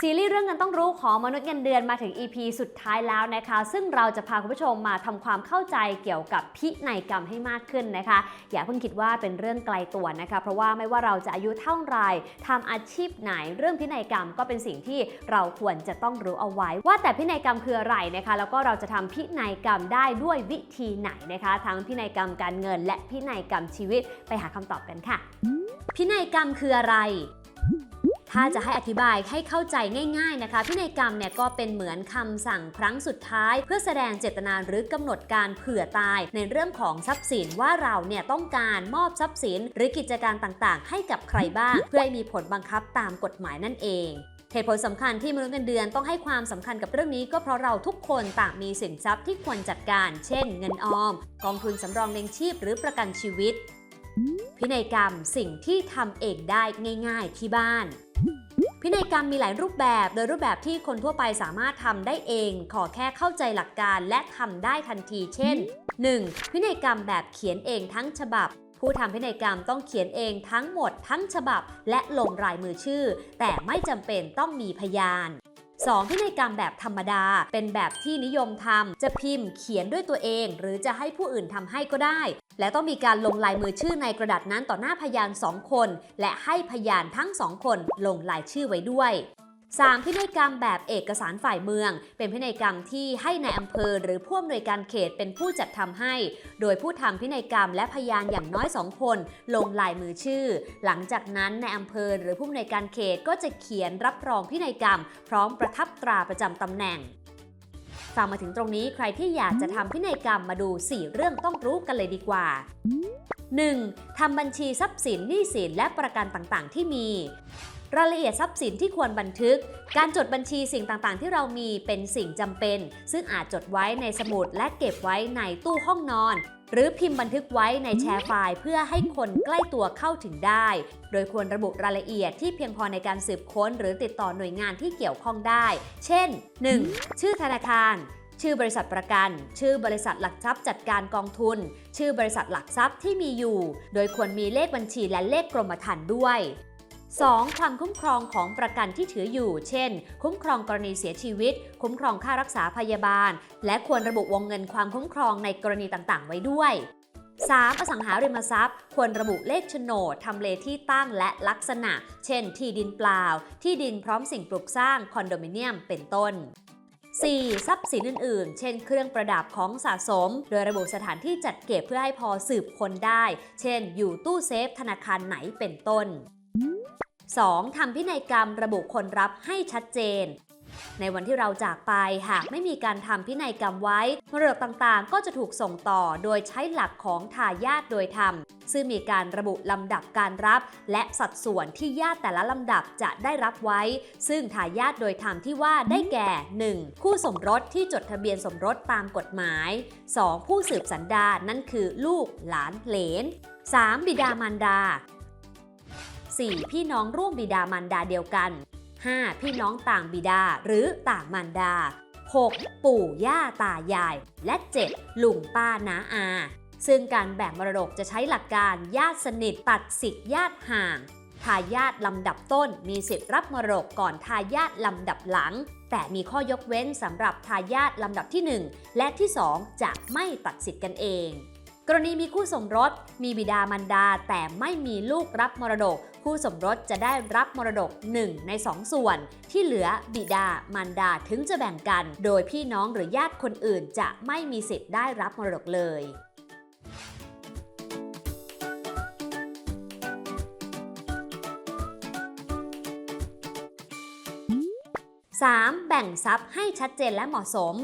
ซีรีส์เรื่องเงินต้องรู้ของมนุษย์เงินเดือนมาถึง EP สุดท้ายแล้วนะคะ ซึ่งเราจะพาคุณผู้ชมมาทำความเข้าใจเกี่ยวกับพินัยกรรมให้มากขึ้นนะคะ อย่าเพิ่งคิดว่าเป็นเรื่องไกลตัวนะคะ เพราะว่าไม่ว่าเราจะอายุเท่าไร่ทำอาชีพไหนเรื่องพินัยกรรมก็เป็นสิ่งที่เราควรจะต้องรู้เอาไว้ ว่าแต่พินัยกรรมคืออะไรนะคะ แล้วก็เราจะทำพินัยกรรมได้ด้วยวิธีไหนนะคะ ทั้งพินัยกรรมการเงิน และพินัยกรรมชีวิตไปหาคำตอบกันค่ะ พินัยกรรมคืออะไร ถ้าจะให้อธิบายให้เข้าใจง่าย ๆนะคะพินัยกรรมเนี่ยก็เป็นเหมือนคำสั่งครั้งสุดท้าย เพื่อแสดงเจตนาหรือกำหนดการเผื่อตาย ในเรื่องของทรัพย์สินว่าเราเนี่ยต้องการมอบทรัพย์สิน หรือกิจการต่างๆ ให้กับใครบ้าง เพื่อให้มีผลบังคับตามกฎหมายนั่นเองเหตุผลสำคัญที่มนุษย์เงินเดือนต้องให้ความสำคัญกับเรื่องนี้ก็เพราะเราทุกคนต่างมีสินทรัพย์ที่ควรจัดการ เช่น เงินออม กองทุนสำรองเลี้ยงชีพหรือประกันชีวิต พินัยกรรมสิ่งที่ทำเองได้ง่าย ๆ ที่บ้าน พินัยกรรมมีหลายรูปแบบ โดยรูปแบบที่คนทั่วไปสามารถทำได้เอง ขอแค่เข้าใจหลักการและทำได้ทันที เช่น 1. พินัยกรรมแบบเขียนเองทั้งฉบับ ผู้ทำพินัยกรรมต้องเขียนเองทั้งหมดทั้งฉบับ และลงลายมือชื่อ แต่ไม่จำเป็นต้องมีพยาน 2. พินัยกรรมแบบธรรมดา เป็นแบบที่นิยมทำจะพิมพ์เขียนด้วยตัวเอง หรือจะให้ผู้อื่นทำให้ก็ได้ และต้องมีการลงลายมือชื่อในกระดาษนั้นต่อหน้าพยาน 2 คน และให้พยานทั้ง 2 คนลงลายชื่อไว้ด้วย 3. พินัยกรรมแบบเอกสารฝ่ายเมือง เป็นพินัยกรรมที่ให้ในอำเภอหรือผู้อำนวยการเขตเป็นผู้จัดทำให้ โดยผู้ทำพินัยกรรมและพยานอย่างน้อย 2 คน ลงลายมือชื่อ หลังจากนั้นในอำเภอหรือผู้อำนวยการเขตก็จะเขียนรับรองพินัยกรรม พร้อมประทับตราประจำตำแหน่ง ฟังมาถึงตรงนี้ใครที่อยากจะทำพินัยกรรมมาดู 4 เรื่องต้องรู้กันเลยดีกว่า 1. ทำบัญชีทรัพย์สินหนี้สินและประกันต่างๆ ที่มี รายละเอียดทรัพย์สินที่ควรบันทึก การจดบัญชีสิ่งต่างๆ ที่เรามีเป็นสิ่งจำเป็น ซึ่งอาจจดไว้ในสมุดและเก็บไว้ในตู้ห้องนอน หรือพิมพ์บันทึกไว้ในแชร์ไฟล์ เพื่อให้คนใกล้ตัวเข้าถึงได้ โดยควรระบุรายละเอียดที่เพียงพอในการสืบค้น หรือติดต่อหน่วยงานที่เกี่ยวข้องได้ เช่น 1. ชื่อธนาคารชื่อบริษัทประกัน ชื่อบริษัทหลักทรัพย์จัดการกองทุน ชื่อบริษัทหลักทรัพย์ที่มีอยู่ โดยควรมีเลขบัญชีและเลขกรมธรรม์ด้วย 2. ความคุ้มครองของประกันที่ถืออยู่ เช่น คุ้มครองกรณีเสียชีวิต คุ้มครองค่ารักษาพยาบาล และควรระบุวงเงินความคุ้มครองในกรณีต่างๆ ไว้ด้วย 3. อสังหาริมทรัพย์ ควรระบุเลขโฉนดทำเลที่ตั้งและลักษณะ เช่น ที่ดินเปล่า ที่ดินพร้อมสิ่งปลูกสร้างคอนโดมิเนียมเป็นต้น 4. ทรัพย์สินอื่น ๆ เช่น เครื่องประดับของสะสม โดยระบุสถานที่จัดเก็บเพื่อให้พอสืบคนได้ เช่น อยู่ตู้เซฟธนาคารไหนเป็นต้น 2. ทำพินัยกรรมระบุคนรับให้ชัดเจน ในวันที่เราจากไปหากไม่มีการทำพินัยกรรมไว้มรดกต่างๆ ก็จะถูกส่งต่อโดยใช้หลักของทายาทโดยธรรม ซึ่งมีการระบุลำดับการรับ และสัดส่วนที่ญาติแต่ละลำดับจะได้รับไว้ ซึ่งทายาทโดยธรรมที่ว่าได้แก่ 1. คู่สมรสที่จดทะเบียนสมรสตามกฎหมาย 2. ผู้สืบสันดานนั่นคือลูกหลานเหลน 3. บิดามารดา 4. พี่น้องร่วมบิดามารดาเดียวกัน 5. พี่น้องต่างบิดาหรือต่างมารดา 6. ปู่ย่าตายาย และ 7. ลุงป้าน้าอา ซึ่งการแบ่งมรดกจะใช้หลักการญาติสนิทตัดสิทธิญาติห่างทายาทลำดับต้นมีสิทธิ์รับมรดกก่อนทายาทลำดับหลัง แต่มีข้อยกเว้นสำหรับทายาทลำดับที่ 1 และที่ 2 จะไม่ตัดสิทธิ์กันเอง กรณีมีคู่สมรส มีบิดามารดา แต่ไม่มีลูกรับมรดก คู่สมรสจะได้รับมรดก 1 ใน 2 ส่วน ที่เหลือบิดามารดาถึงจะแบ่งกัน โดยพี่น้องหรือญาติคนอื่นจะไม่มีสิทธิ์ได้รับมรดกเลย 3. แบ่งทรัพย์ให้ชัดเจนและเหมาะสม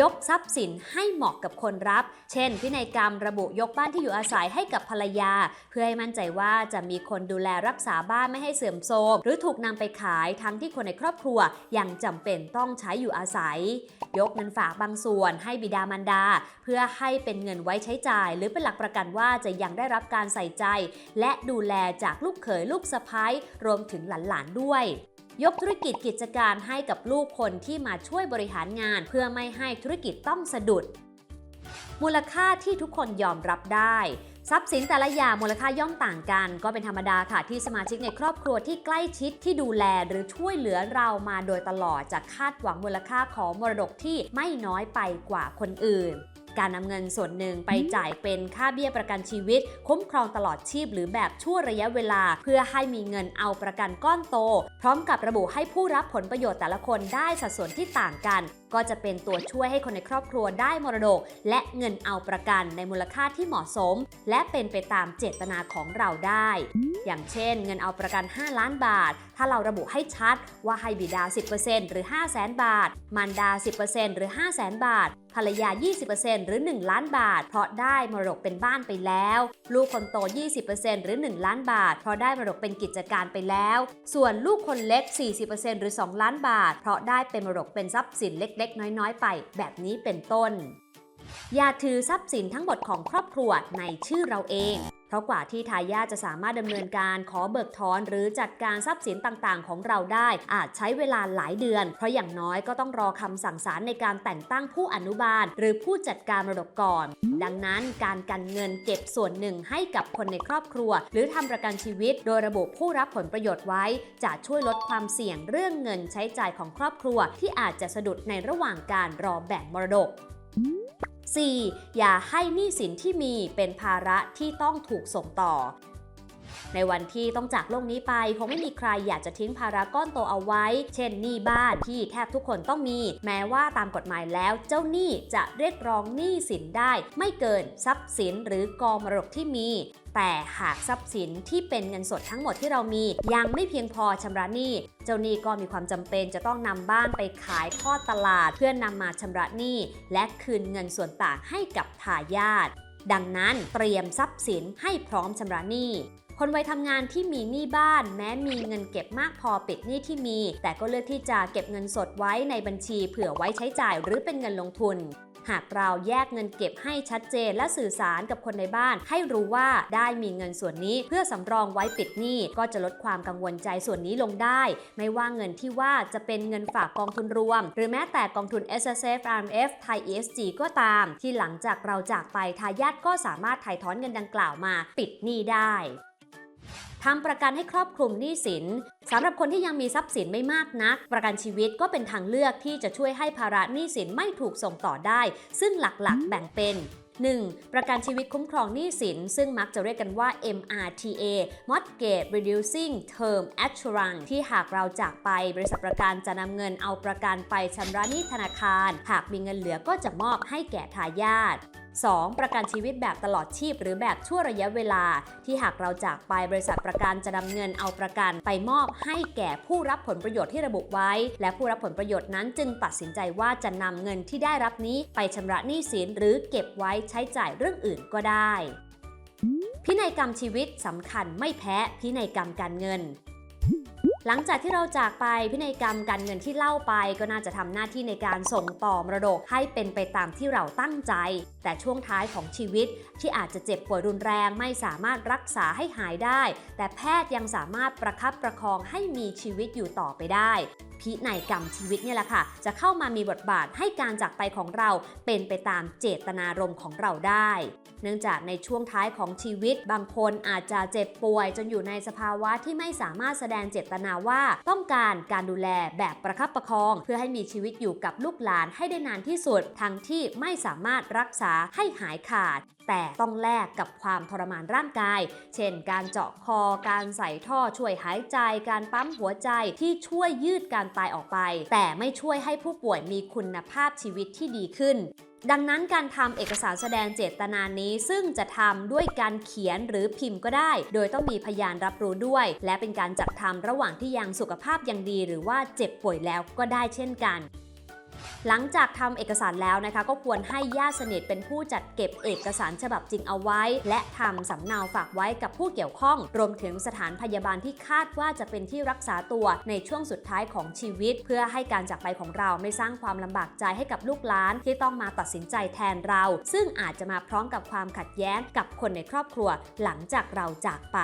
ยกทรัพย์สินให้เหมาะกับคนรับ เช่น พินัยกรรมระบุยกบ้านที่อยู่อาศัยให้กับภรรยา เพื่อให้มั่นใจว่าจะมีคนดูแลรักษาบ้านไม่ให้เสื่อมโทรมหรือถูกนำไปขายทั้งที่คนในครอบครัวยังจำเป็นต้องใช้อยู่อาศัย ยกเงินฝากบางส่วนให้บิดามารดา เพื่อให้เป็นเงินไว้ใช้จ่าย หรือเป็นหลักประกันว่าจะยังได้รับการใส่ใจ และดูแลจากลูกเขยลูกสะพ้ายรวมถึงหลานๆด้วย ยกธุรกิจกิจการให้กับลูกคนที่มาช่วยบริหารงาน เพื่อไม่ให้ธุรกิจต้องสะดุด มูลค่าที่ทุกคนยอมรับได้ ทรัพย์สินแต่ละอย่างมูลค่าย่อมต่างกัน ก็เป็นธรรมดาค่ะที่สมาชิกในครอบครัวที่ใกล้ชิดที่ดูแลหรือช่วยเหลือเรามาโดยตลอดจะคาดหวังมูลค่าของมรดกที่ไม่น้อยไปกว่าคนอื่น การนำเงินส่วนหนึ่งไปจ่ายเป็นค่าเบี้ยประกันชีวิต คุ้มครองตลอดชีพหรือแบบชั่วระยะเวลา เพื่อให้มีเงินเอาประกันก้อนโต พร้อมกับระบุให้ผู้รับผลประโยชน์แต่ละคนได้สัดส่วนที่ต่างกัน ก็จะเป็นตัวช่วยให้คนในครอบครัวได้มรดก และเงินเอาประกันในมูลค่าที่เหมาะสม และเป็นไปตามเจตนาของเราได้ อย่างเช่น เงินเอาประกัน 5 ล้านบาท ถ้าเราระบุให้ชัดว่าให้บิดา 10%หรือ 5 0 0แสนบาท มารดา 10%หรือ 5 0 0แสนบาทภรรยา 20%หรือ 1 ล้านบาท เพราะได้มรดกเป็นบ้านไปแล้ว ลูกคนโต 20%หรือ 1 ล้านบาท เพราะได้มรดกเป็นกิจการไปแล้ว ส่วนลูกคนเล็ก 40%หรือ 2 ล้านบาท เพราะได้เป็นมรดกเป็นทรัพย์สินเล็กๆ น้อยๆ ไปแบบนี้เป็นต้น อย่าถือทรัพย์สินทั้งหมดของครอบครัวในชื่อเราเอง เพราะกว่าที่ทายาทจะสามารถดำเนินการขอเบิกถอนหรือจัดการทรัพย์สินต่างๆ ของเราได้ อาจใช้เวลาหลายเดือน เพราะอย่างน้อยก็ต้องรอคำสั่งศาลในการแต่งตั้งผู้อนุบาล หรือผู้จัดการมรดกก่อน ดังนั้นการกันเงินเก็บส่วนหนึ่งให้กับคนในครอบครัว หรือทำประกันชีวิต โดยระบุผู้รับผลประโยชน์ไว้ จะช่วยลดความเสี่ยงเรื่องเงินใช้จ่ายของครอบครัว ที่อาจจะสะดุดในระหว่างการรอแบ่งมรดก 4. อย่าให้หนี้สินที่มีเป็นภาระที่ต้องถูกส่งต่อ ในวันที่ต้องจากโลกนี้ไปคงไม่มีใครอยากจะทิ้งภาระก้อนโตเอาไว้ เช่นหนี้บ้านที่แทบทุกคนต้องมี แม้ว่าตามกฎหมายแล้วเจ้าหนี้จะเรียกร้องหนี้สินได้ ไม่เกินทรัพย์สินหรือกองมรดกที่มีแต่หากทรัพย์สินที่เป็นเงินสดทั้งหมดที่เรามี ยังไม่เพียงพอชำระหนี้ เจ้าหนี้ก็มีความจำเป็นจะต้องนำบ้านไปขายทอดตลาด เพื่อนำมาชำระหนี้ และคืนเงินส่วนต่างให้กับทายาทดังนั้นเตรียมทรัพย์สินให้พร้อมชำระหนี้ คนวัยทำงานที่มีหนี้บ้าน แม้มีเงินเก็บมากพอปิดหนี้ที่มี แต่ก็เลือกที่จะเก็บเงินสดไว้ในบัญชีเผื่อไว้ใช้จ่ายหรือเป็นเงินลงทุนหากเราแยกเงินเก็บให้ชัดเจนและสื่อสารกับคนในบ้าน ให้รู้ว่าได้มีเงินส่วนนี้เพื่อสำรองไว้ปิดหนี้ก็จะลดความกังวลใจส่วนนี้ลงได้ ไม่ว่าเงินที่ว่าจะเป็นเงินฝากกองทุนรวม หรือแม้แต่กองทุน S S F R M F ไทย E S G ก็ตาม ที่หลังจากเราจากไปทายาทก็สามารถถ่ายถอนเงินดังกล่าวมา ปิดหนี้ได้ ทำประกันให้ครอบคลุมหนี้สินสำหรับคนที่ยังมีทรัพย์สินไม่มากนัก ประกันชีวิตก็เป็นทางเลือกที่จะช่วยให้ภาระหนี้สินไม่ถูกส่งต่อได้ ซึ่งหลักๆ แบ่งเป็น 1. ประกันชีวิตคุ้มครองหนี้สิน ซึ่งมักจะเรียกกันว่า MRTA Mortgage Reducing Term Assurance ที่หากเราจากไปบริษัทประกันจะนำเงินเอาประกันไปชำระหนี้ธนาคาร หากมีเงินเหลือก็จะมอบให้แก่ทายาท 2. ประกันชีวิตแบบตลอดชีพ หรือแบบชั่วระยะเวลา ที่หากเราจากไปบริษัทประกันจะนำเงินเอาประกัน ไปมอบให้แก่ผู้รับผลประโยชน์ที่ระบุไว้ และผู้รับผลประโยชน์นั้นจึงตัดสินใจว่าจะนำเงินที่ได้รับนี้ไปชำระหนี้สินหรือเก็บไว้ใช้จ่ายเรื่องอื่นก็ได้ พินัยกรรมชีวิตสำคัญไม่แพ้พินัยกรรมการเงิน หลังจากที่เราจากไปพินัยกรรมการเงินที่เล่าไป ก็น่าจะทำหน้าที่ในการส่งต่อมรดกให้เป็นไปตามที่เราตั้งใจ แต่ช่วงท้ายของชีวิตที่อาจจะเจ็บป่วยรุนแรงไม่สามารถรักษาให้หายได้ แต่แพทย์ยังสามารถประคับประคองให้มีชีวิตอยู่ต่อไปได้พินัยกรรมชีวิตเนี่ยแหละค่ะ จะเข้ามามีบทบาทให้การจากไปของเราเป็นไปตามเจตนารมณ์ของเราได้ เนื่องจากในช่วงท้ายของชีวิต บางคนอาจจะเจ็บป่วย จนอยู่ในสภาวะที่ไม่สามารถแสดงเจตนาว่า ต้องการการดูแลแบบประคับประคอง เพื่อให้มีชีวิตอยู่กับลูกหลานให้ได้นานที่สุด ทั้งที่ไม่สามารถรักษาให้หายขาดแต่ต้องแลกกับความทรมานร่างกาย เช่น การเจาะคอ การใส่ท่อช่วยหายใจ การปั๊มหัวใจที่ช่วยยืดการตายออกไป แต่ไม่ช่วยให้ผู้ป่วยมีคุณภาพชีวิตที่ดีขึ้นดังนั้นการทำเอกสารแสดงเจตนานี้ ซึ่งจะทำด้วยการเขียนหรือพิมพ์ก็ได้ โดยต้องมีพยานรับรู้ด้วย และเป็นการจัดทำระหว่างที่ยังสุขภาพยังดี หรือว่าเจ็บป่วยแล้วก็ได้เช่นกัน หลังจากทำเอกสารแล้วนะคะก็ควรให้ญาติสนิทเป็นผู้จัดเก็บเอกสารฉบับจริงเอาไว้ และทำสำเนาฝากไว้กับผู้เกี่ยวข้อง รวมถึงสถานพยาบาลที่คาดว่าจะเป็นที่รักษาตัวในช่วงสุดท้ายของชีวิต เพื่อให้การจากไปของเราไม่สร้างความลำบากใจให้กับลูกหลานที่ต้องมาตัดสินใจแทนเรา ซึ่งอาจจะมาพร้อมกับความขัดแย้งกับคนในครอบครัว หลังจากเราจากไป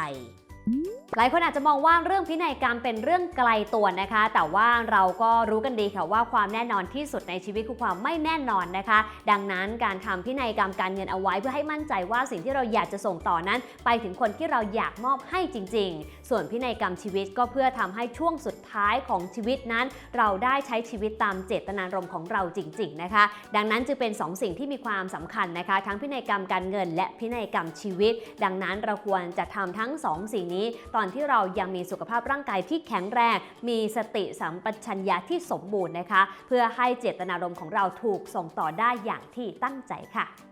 หลายคนอาจจะมองว่าเรื่องพินัยกรรมเป็นเรื่องไกลตัวนะคะ แต่ว่าเราก็รู้กันดีค่ะว่าความแน่นอนที่สุดในชีวิตคือความไม่แน่นอนนะคะ ดังนั้นการทำพินัยกรรมการเงินเอาไว้เพื่อให้มั่นใจว่าสิ่งที่เราอยากจะส่งต่อนั้น ไปถึงคนที่เราอยากมอบให้จริง ๆ ส่วนพินัยกรรมชีวิตก็เพื่อทำให้ช่วงสุดท้ายของชีวิตนั้น เราได้ใช้ชีวิตตามเจตนารมณ์ของเราจริง ๆนะคะ ดังนั้นจึงเป็นสองสิ่งที่มีความสำคัญนะคะ ทั้งพินัยกรรมการเงิน และพินัยกรรมชีวิต ดังนั้นเราควรจะทำทั้งสองสิ่งนี้นี้ ตอนที่เรายังมีสุขภาพร่างกายที่แข็งแรง มีสติสัมปชัญญะที่สมบูรณ์นะคะ เพื่อให้เจตนารมณ์ของเราถูกส่งต่อได้อย่างที่ตั้งใจค่ะ